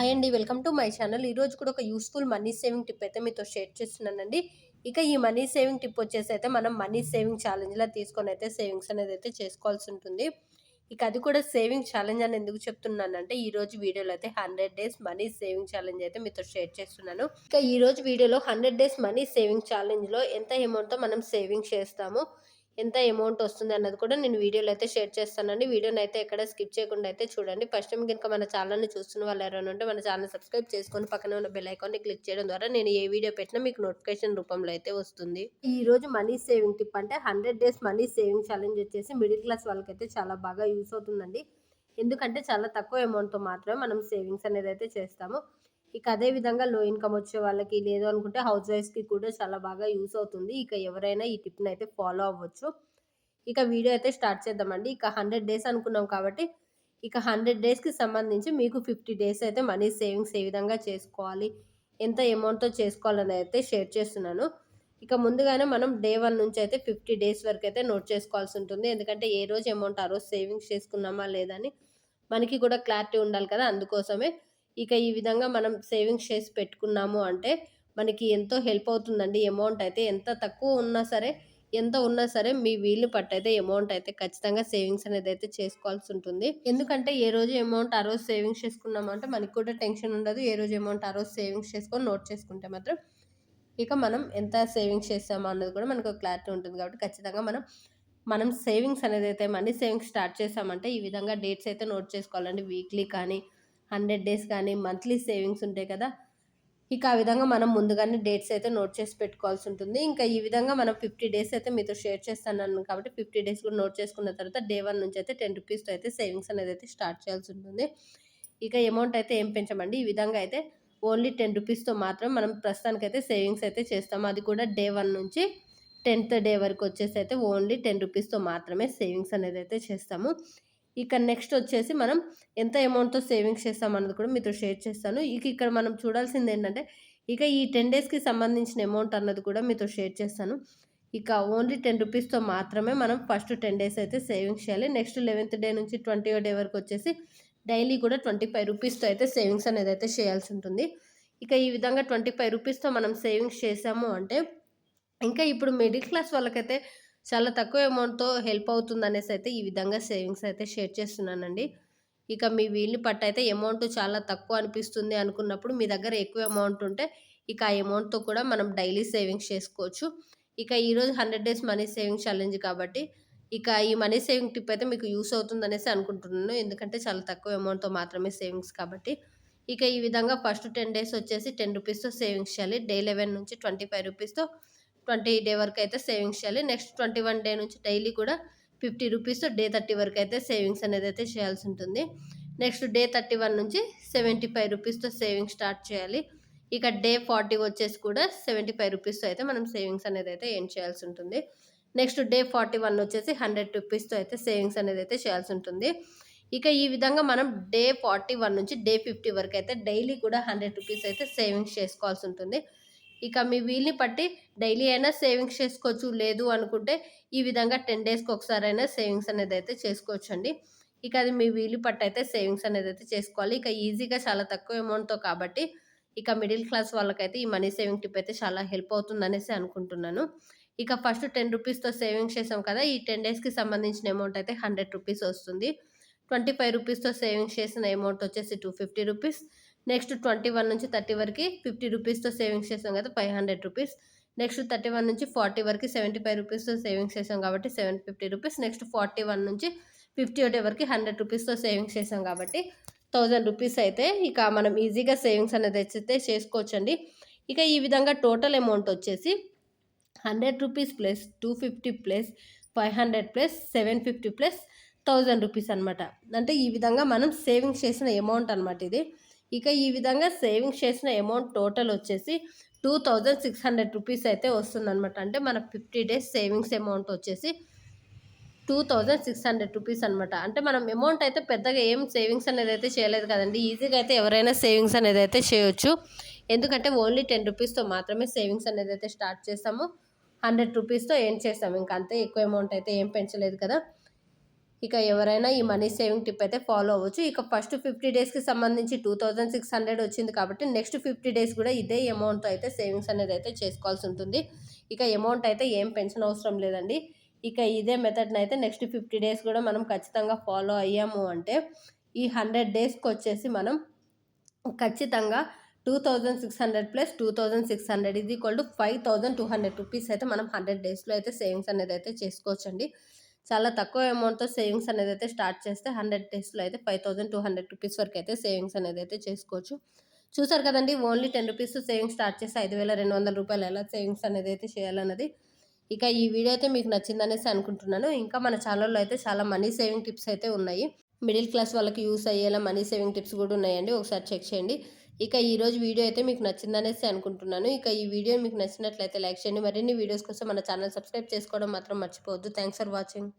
Hi అండి. Welcome to my channel. ఈరోజు కూడా ఒక యూస్ఫుల్ మనీ సేవింగ్ టిప్ అయితే మీతో షేర్ చేస్తున్నానండి. ఇక ఈ మనీ సేవింగ్ టిప్ వచ్చేసి అయితే మనం మనీ సేవింగ్ ఛాలెంజ్లా తీసుకొని అయితే సేవింగ్స్ అనేది అయితే చేసుకోవాల్సి ఉంటుంది. ఇక అది కూడా సేవింగ్ ఛాలెంజ్ అని ఎందుకు చెప్తున్నానంటే ఈ రోజు వీడియోలో అయితే hundred days money saving challenge అయితే మీతో షేర్ చేస్తున్నాను. ఇక ఈ రోజు వీడియోలో హండ్రెడ్ డేస్ మనీ సేవింగ్ ఛాలెంజ్లో ఎంత అమౌంట్తో మనం సేవింగ్ చేస్తాము ఎంత అమౌంట్ వస్తుంది అన్నది కూడా నేను వీడియోలో అయితే షేర్ చేస్తానండి. వీడియోని అయితే ఎక్కడ స్కిప్ చేయకుండా అయితే చూడండి. ఫస్ట్ టైం కనుక మన ఛానల్ని చూస్తున్న వాళ్ళు ఎవరైనా ఉంటే మన ఛానల్ సబ్స్క్రైబ్ చేసుకొని పక్కన ఉన్న బెల్ ఐకాన్ని క్లిక్ చేయడం ద్వారా నేను ఏ వీడియో పెట్టినా మీకు నోటిఫికేషన్ రూపంలో అయితే వస్తుంది. ఈ రోజు మనీ సేవింగ్ టిప్ అంటే hundred days money saving challenge వచ్చేసి మిడిల్ క్లాస్ వాళ్ళకైతే చాలా బాగా యూస్ అవుతుందండి. ఎందుకంటే చాలా తక్కువ అమౌంట్తో మాత్రమే మనం సేవింగ్స్ అనేది అయితే చేస్తాము. ఇక అదే విధంగా లో ఇన్కమ్ వచ్చే వాళ్ళకి లేదు అనుకుంటే హౌస్ వైఫ్స్కి కూడా చాలా బాగా యూస్ అవుతుంది. ఇక ఎవరైనా ఈ టిప్ని అయితే ఫాలో అవ్వచ్చు. ఇక వీడియో అయితే స్టార్ట్ చేద్దామండి. ఇక హండ్రెడ్ డేస్ అనుకున్నాం కాబట్టి ఇక హండ్రెడ్ డేస్కి సంబంధించి మీకు ఫిఫ్టీ డేస్ అయితే మనీ సేవింగ్స్ ఏ విధంగా చేసుకోవాలి ఎంత అమౌంట్తో చేసుకోవాలని అయితే షేర్ చేస్తున్నాను. ఇక ముందుగానే మనం డే వన్ నుంచి అయితే ఫిఫ్టీ డేస్ వరకు అయితే నోట్ చేసుకోవాల్సి ఉంటుంది. ఎందుకంటే ఏ రోజు అమౌంట్ ఆ రోజు సేవింగ్స్ చేసుకున్నామా లేదని మనకి కూడా క్లారిటీ ఉండాలి కదా. అందుకోసమే ఇక ఈ విధంగా మనం సేవింగ్స్ చేసి పెట్టుకున్నాము అంటే మనకి ఎంతో హెల్ప్ అవుతుందండి. అమౌంట్ అయితే ఎంత తక్కువ ఉన్నా సరే ఎంత ఉన్నా సరే మీ వీలు పట్టయితే అమౌంట్ అయితే ఖచ్చితంగా సేవింగ్స్ అనేది అయితే చేసుకోవాల్సి ఉంటుంది. ఎందుకంటే ఏ రోజు అమౌంట్ ఆ రోజు సేవింగ్స్ చేసుకున్నామంటే మనకి కూడా టెన్షన్ ఉండదు. ఏ రోజు అమౌంట్ ఆ రోజు సేవింగ్స్ చేసుకొని నోట్ చేసుకుంటే మాత్రం ఇక మనం ఎంత సేవింగ్స్ చేస్తామో అన్నది కూడా మనకు క్లారిటీ ఉంటుంది. కాబట్టి ఖచ్చితంగా మనం మనం సేవింగ్స్ అనేది అయితే మనీ సేవింగ్స్ స్టార్ట్ చేసామంటే ఈ విధంగా డేట్స్ అయితే నోట్ చేసుకోవాలండి. వీక్లీ కానీ హండ్రెడ్ డేస్ కానీ మంత్లీ సేవింగ్స్ ఉంటాయి కదా ఇక ఆ విధంగా మనం ముందుగానే డేట్స్ అయితే నోట్ చేసి పెట్టుకోవాల్సి ఉంటుంది. ఇంకా ఈ విధంగా మనం ఫిఫ్టీ డేస్ అయితే మీతో షేర్ చేస్తాను కాబట్టి ఫిఫ్టీ డేస్ కూడా నోట్ చేసుకున్న తర్వాత డే వన్ నుంచి అయితే టెన్ రూపీస్తో అయితే సేవింగ్స్ అనేది అయితే స్టార్ట్ చేయాల్సి ఉంటుంది. ఇక అమౌంట్ అయితే ఏం పెంచమండి? ఈ విధంగా అయితే ఓన్లీ టెన్ రూపీస్తో మాత్రం మనం ప్రస్తుతానికి అయితే సేవింగ్స్ అయితే చేస్తాము అది కూడా డే వన్ నుంచి టెన్త్ డే వరకు వచ్చేసి అయితే ఓన్లీ టెన్ రూపీస్తో మాత్రమే సేవింగ్స్ అనేది అయితే చేస్తాము. ఇక నెక్స్ట్ వచ్చేసి మనం ఎంత అమౌంట్తో సేవింగ్స్ చేస్తాం అన్నది కూడా మీతో షేర్ చేస్తాను. ఇక ఇక్కడ మనం చూడాల్సింది ఏంటంటే ఇక ఈ టెన్ డేస్కి సంబంధించిన అమౌంట్ అన్నది కూడా మీతో షేర్ చేస్తాను. ఇక ఓన్లీ టెన్ రూపీస్తో మాత్రమే మనం ఫస్ట్ టెన్ డేస్ అయితే సేవింగ్స్ చేయాలి. నెక్స్ట్ లెవెన్త్ డే నుంచి ట్వంటీ డే వరకు వచ్చేసి డైలీ కూడా ట్వంటీ ఫైవ్ రూపీస్తో అయితే సేవింగ్స్ అనేది అయితే చేయాల్సి ఉంటుంది. ఇక ఈ విధంగా ట్వంటీ ఫైవ్ రూపీస్తో మనం సేవింగ్స్ చేసాము అంటే ఇంకా ఇప్పుడు మిడిల్ క్లాస్ వాళ్ళకైతే చాలా తక్కువ అమౌంట్తో హెల్ప్ అవుతుంది అనేసి అయితే ఈ విధంగా సేవింగ్స్ అయితే షేర్ చేస్తున్నానండి. ఇక మీ వీళ్ళు పట్టు అయితే అమౌంట్ చాలా తక్కువ అనిపిస్తుంది అనుకున్నప్పుడు మీ దగ్గర ఎక్కువ అమౌంట్ ఉంటే ఇక ఆ అమౌంట్తో కూడా మనం డైలీ సేవింగ్స్ చేసుకోవచ్చు. ఇక ఈరోజు hundred days money saving challenge కాబట్టి ఇక ఈ మనీ సేవింగ్ టిప్ అయితే మీకు యూస్ అవుతుంది అనేసి అనుకుంటున్నాను. ఎందుకంటే చాలా తక్కువ అమౌంట్తో మాత్రమే సేవింగ్స్ కాబట్టి ఇక ఈ విధంగా ఫస్ట్ టెన్ డేస్ వచ్చేసి టెన్ రూపీస్తో సేవింగ్స్ చేయాలి. డే లెవెన్ నుంచి ట్వంటీ ఫైవ్ రూపీస్తో ట్వంటీ డే వరకు అయితే సేవింగ్స్ చేయాలి. నెక్స్ట్ ట్వంటీ వన్ డే నుంచి డైలీ కూడా ఫిఫ్టీ రూపీస్ డే థర్టీ వరకు అయితే సేవింగ్స్ అనేది అయితే చేయాల్సి ఉంటుంది. నెక్స్ట్ డే థర్టీ వన్ నుంచి సెవెంటీ ఫైవ్ రూపీస్తో సేవింగ్స్ స్టార్ట్ చేయాలి. ఇక డే ఫార్టీ వచ్చేసి కూడా సెవెంటీ ఫైవ్ రూపీస్తో అయితే మనం సేవింగ్స్ అనేది అయితే ఏం చేయాల్సి ఉంటుంది. నెక్స్ట్ డే ఫార్టీ వన్ వచ్చేసి హండ్రెడ్ రూపీస్తో అయితే సేవింగ్స్ అనేది అయితే చేయాల్సి ఉంటుంది. ఇక ఈ విధంగా మనం డే ఫార్టీ వన్ నుంచి డే ఫిఫ్టీ వరకు అయితే డైలీ కూడా హండ్రెడ్ రూపీస్ అయితే సేవింగ్స్ చేసుకోవాల్సి ఉంటుంది. ఇక మీ వీల్ని పట్టి డైలీ అయినా సేవింగ్స్ చేసుకోవచ్చు లేదు అనుకుంటే ఈ విధంగా టెన్ డేస్కి ఒకసారి అయినా సేవింగ్స్ అనేది అయితే చేసుకోవచ్చు అండి ఇక అది మీ వీలు పట్టు అయితే సేవింగ్స్ అనేది అయితే చేసుకోవాలి. ఇక ఈజీగా చాలా తక్కువ అమౌంట్తో కాబట్టి ఇక మిడిల్ క్లాస్ వాళ్ళకైతే ఈ మనీ సేవింగ్ టిప్ అయితే చాలా హెల్ప్ అవుతుంది అనేసి అనుకుంటున్నాను. ఇక ఫస్ట్ టెన్ రూపీస్తో సేవింగ్స్ చేసాం కదా ఈ టెన్ డేస్కి సంబంధించిన అమౌంట్ అయితే హండ్రెడ్ రూపీస్ వస్తుంది. ట్వంటీ ఫైవ్ రూపీస్తో సేవింగ్స్ చేసిన అమౌంట్ వచ్చేసి two fifty rupees. Next twenty one నుంచి థర్టీ వరకు ఫిఫ్టీ రూపీస్తో సేవింగ్స్ చేసాం కదా five hundred rupees. Next thirty one నుంచి ఫార్టీ వరకు సెవెంటీ ఫైవ్ రూపీస్తో సేవింగ్స్ చేసాం కాబట్టి seven fifty rupees. Next forty one నుంచి ఫిఫ్టీ ఒకటి వరకు హండ్రెడ్ రూపీస్తో సేవింగ్స్ చేసాం కాబట్టి థౌజండ్ రూపీస్ అయితే ఇక మనం ఈజీగా సేవింగ్స్ అనేది అయితే చేసుకోవచ్చండి. ఇక ఈ విధంగా టోటల్ అమౌంట్ వచ్చేసి hundred rupees plus two fifty plus five hundred plus seven fifty plus thousand rupees అనమాట అంటే ఈ విధంగా మనం సేవింగ్స్ చేసిన అమౌంట్ అనమాట ఇది. ఇక ఈ విధంగా సేవింగ్స్ చేసిన అమౌంట్ టోటల్ వచ్చేసి two thousand six hundred rupees అయితే వస్తుందన్నమాట. అంటే మన ఫిఫ్టీ డేస్ సేవింగ్స్ అమౌంట్ వచ్చేసి two thousand six hundred rupees అనమాట అంటే మనం అమౌంట్ అయితే పెద్దగా ఏం సేవింగ్స్ అనేది అయితే చేయలేదు కదండి. ఈజీగా అయితే ఎవరైనా సేవింగ్స్ అనేది అయితే చేయొచ్చు. ఎందుకంటే ఓన్లీ టెన్ రూపీస్తో మాత్రమే సేవింగ్స్ అనేది అయితే స్టార్ట్ చేస్తాము. హండ్రెడ్ రూపీస్తో ఏం చేస్తాము. ఇంకా అంతే ఎక్కువ అమౌంట్ అయితే ఏం పెంచలేదు కదా. ఇక ఎవరైనా ఈ మనీ సేవింగ్ టిప్ అయితే ఫాలో అవ్వచ్చు. ఇక ఫస్ట్ ఫిఫ్టీ డేస్కి సంబంధించి టూ థౌజండ్ సిక్స్ హండ్రెడ్ వచ్చింది కాబట్టి నెక్స్ట్ ఫిఫ్టీ డేస్ కూడా ఇదే అమౌంట్ అయితే సేవింగ్స్ అనేది అయితే చేసుకోవాల్సి ఉంటుంది. ఇక అమౌంట్ అయితే ఏం పెన్షన్ అవసరం లేదండి. ఇక ఇదే మెథడ్ని అయితే నెక్స్ట్ ఫిఫ్టీ డేస్ కూడా మనం ఖచ్చితంగా ఫాలో అయ్యాము అంటే ఈ హండ్రెడ్ డేస్కి వచ్చేసి మనం ఖచ్చితంగా two thousand six hundred plus two thousand six hundred ఇది equal to five thousand two hundred rupees అయితే మనం హండ్రెడ్ డేస్లో అయితే సేవింగ్స్ అనేది అయితే చేసుకోవచ్చండి. చాలా తక్కువ అమౌంట్తో సేవింగ్స్ అనేది అయితే స్టార్ట్ చేస్తే హండ్రెడ్ డేస్లో అయితే five thousand two hundred rupees వరకు అయితే సేవింగ్స్ అనేది అయితే చేసుకోవచ్చు. చూసారు కదండి only ten rupees savings start చేస్తే ఐదు వేల రెండు వందల రూపాయలు ఎలా సేవింగ్స్ అనేది అయితే చేయాలన్నది. ఇక ఈ వీడియో అయితే మీకు నచ్చిందనేసి అనుకుంటున్నాను. ఇంకా మన ఛానల్లో అయితే చాలా మనీ సేవింగ్ టిప్స్ అయితే ఉన్నాయి. మిడిల్ క్లాస్ వాళ్ళకి యూస్ అయ్యేలా మనీ సేవింగ్ టిప్స్ కూడా ఉన్నాయండి. ఒకసారి చెక్ చేయండి. ఇక ఈరోజు వీడియో అయితే మీకు నచ్చిందనేసి అనుకుంటున్నాను. ఇక ఈ వీడియో మీకు నచ్చినట్లయితే లైక్ చేయండి. మరిన్ని వీడియోస్ కోసం మన ఛానల్ సబ్స్క్రైబ్ చేసుకోవడం మాత్రం మర్చిపోవద్దు. Thanks for watching.